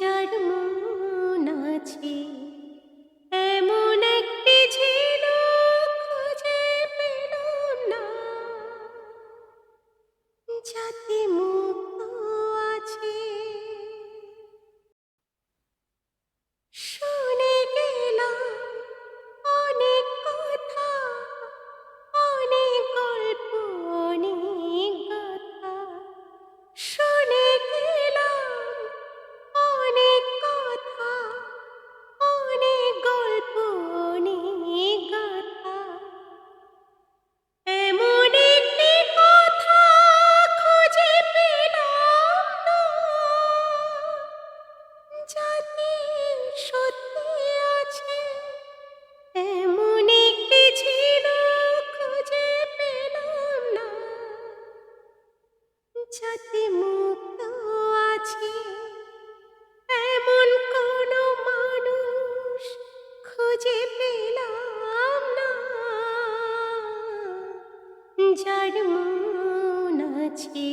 যার মন আছে এমন একটি ছিল খুঁজে পেল না। যাতে মন যাতে মুক্ত আছে। এমন কোনো মানুষ খুঁজে পেলাম না। যার মন আছে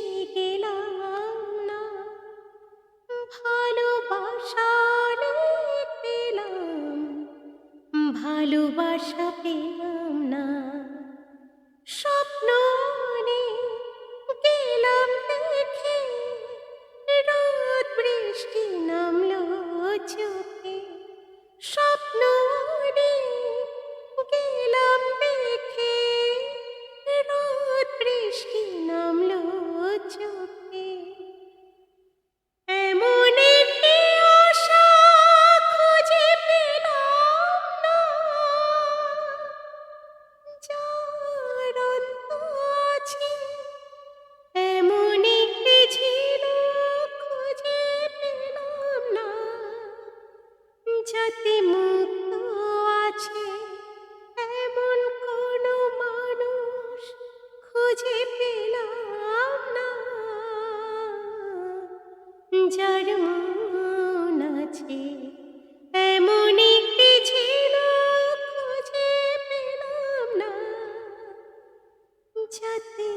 ভালোবাসা পেলাম না। স্বপ্ন যাতে মুক্ত আছে, এমন কোনো মানুষ খুঁজে পেলাম না। যার মন আছে, এমন একটি ছিল খুঁজে পেলাম না। যাতে